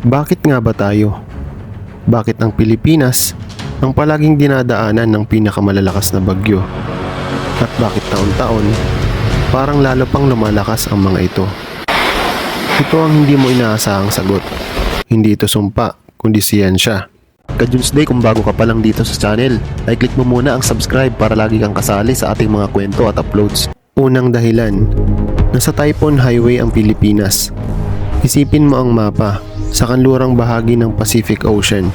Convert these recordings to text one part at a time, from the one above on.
Bakit nga ba tayo? Bakit ang Pilipinas ang palaging dinadaanan ng pinakamalalakas na bagyo? At bakit taon-taon parang lalo pang lumalakas ang mga ito? Ito ang hindi mo inaasahang sagot. Hindi ito sumpa, kundi siyensya. Ka-Junesday kung bago ka pa lang dito sa channel, ay click mo muna ang subscribe para lagi kang kasali sa ating mga kwento at uploads. Unang dahilan, nasa Typhoon Highway ang Pilipinas. Isipin mo ang mapa sa kanlurang bahagi ng Pacific Ocean.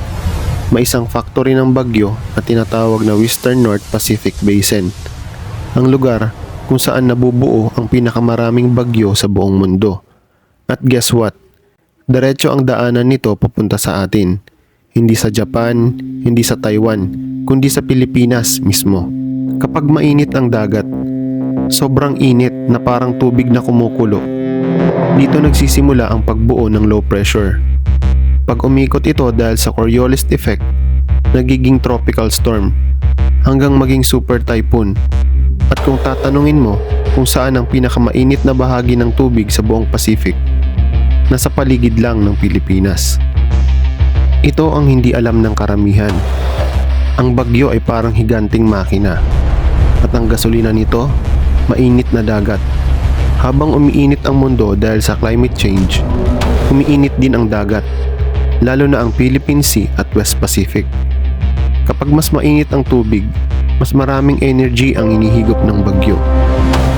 May isang factory ng bagyo na tinatawag na Western North Pacific Basin. Ang lugar kung saan nabubuo ang pinakamaraming bagyo sa buong mundo. At guess what? Diretso ang daanan nito papunta sa atin. Hindi sa Japan, hindi sa Taiwan, kundi sa Pilipinas mismo. Kapag mainit ang dagat, sobrang init na parang tubig na kumukulo. Dito nagsisimula ang pagbuo ng low pressure. Pag umikot ito dahil sa Coriolis effect, nagiging tropical storm hanggang maging super typhoon. At kung tatanungin mo kung saan ang pinakamainit na bahagi ng tubig sa buong Pacific, nasa paligid lang ng Pilipinas. Ito ang hindi alam ng karamihan. Ang bagyo ay parang higanting makina. At ang gasolina nito, mainit na dagat. Habang umiinit ang mundo dahil sa climate change, umiinit din ang dagat, lalo na ang Philippine Sea at West Pacific. Kapag mas mainit ang tubig, mas maraming energy ang inihigop ng bagyo.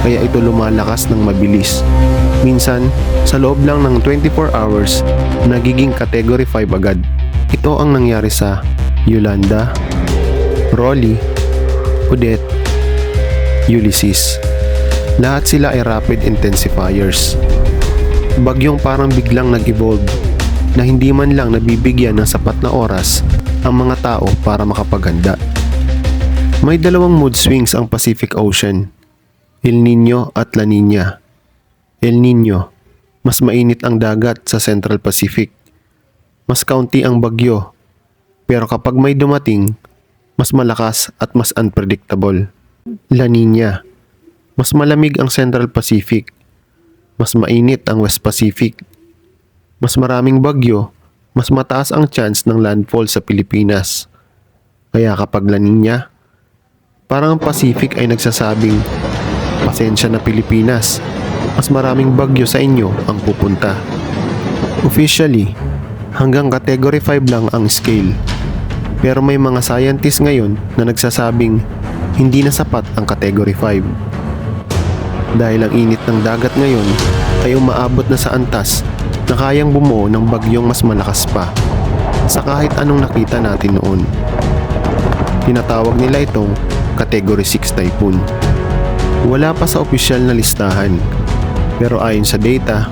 Kaya ito lumalakas ng mabilis. Minsan, sa loob lang ng 24 hours, nagiging category 5 agad. Ito ang nangyari sa Yolanda, Rolly, Odette, Ulysses. Lahat sila ay rapid intensifiers. Bagyong parang biglang nag-evolve na hindi man lang nabibigyan ng sapat na oras ang mga tao para makapaghanda. May dalawang mood swings ang Pacific Ocean, El Nino at La Nina. El Nino, mas mainit ang dagat sa Central Pacific. Mas kaunti ang bagyo, pero kapag may dumating, mas malakas at mas unpredictable. La Nina, mas malamig ang Central Pacific. Mas mainit ang West Pacific. Mas maraming bagyo, mas mataas ang chance ng landfall sa Pilipinas. Kaya kapag La Nina, parang ang Pacific ay nagsasabing, Pasensya na Pilipinas, mas maraming bagyo sa inyo ang pupunta. Officially, hanggang category 5 lang ang scale. Pero may mga scientists ngayon na nagsasabing hindi na sapat ang category 5. Dahil ang init ng dagat ngayon ay umaabot na sa antas na kayang bumuo ng bagyong mas malakas pa sa kahit anong nakita natin noon. Tinatawag nila itong category 6 typhoon. Wala pa sa opisyal na listahan pero ayon sa data,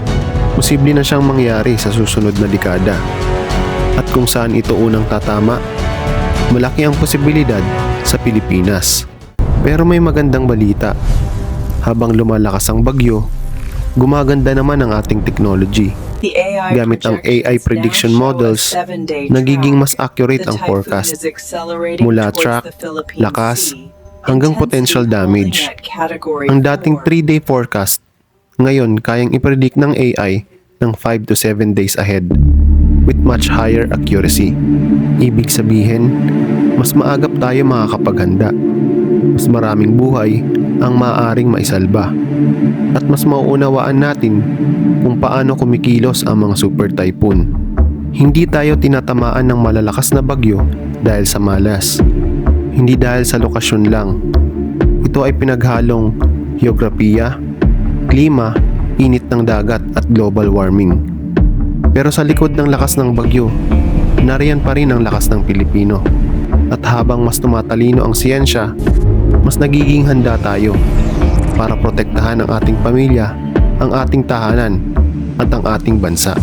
posible na siyang mangyari sa susunod na dekada. At kung saan ito unang tatama, malaki ang posibilidad sa Pilipinas. Pero may magandang balita. Habang lumalakas ang bagyo, gumaganda naman ang ating technology. Gamit ang AI prediction models, nagiging mas accurate ang forecast. Mula track, lakas, hanggang potential damage. Ang dating 3-day forecast, ngayon kayang ipredict ng AI ng 5 to 7 days ahead with much higher accuracy. Ibig sabihin, mas maagap tayo makakapaghanda. Mas maraming buhay ang maaaring maisalba. At mas mauunawaan natin kung paano kumikilos ang mga super typhoon. Hindi tayo tinatamaan ng malalakas na bagyo dahil sa malas. Hindi dahil sa lokasyon lang. Ito ay pinaghalong geografiya, klima, init ng dagat at global warming. Pero sa likod ng lakas ng bagyo, nariyan pa rin ang lakas ng Pilipino. At habang mas tumatalino ang siyensya, mas nagiging handa tayo para protektahan ang ating pamilya, ang ating tahanan, at ang ating bansa.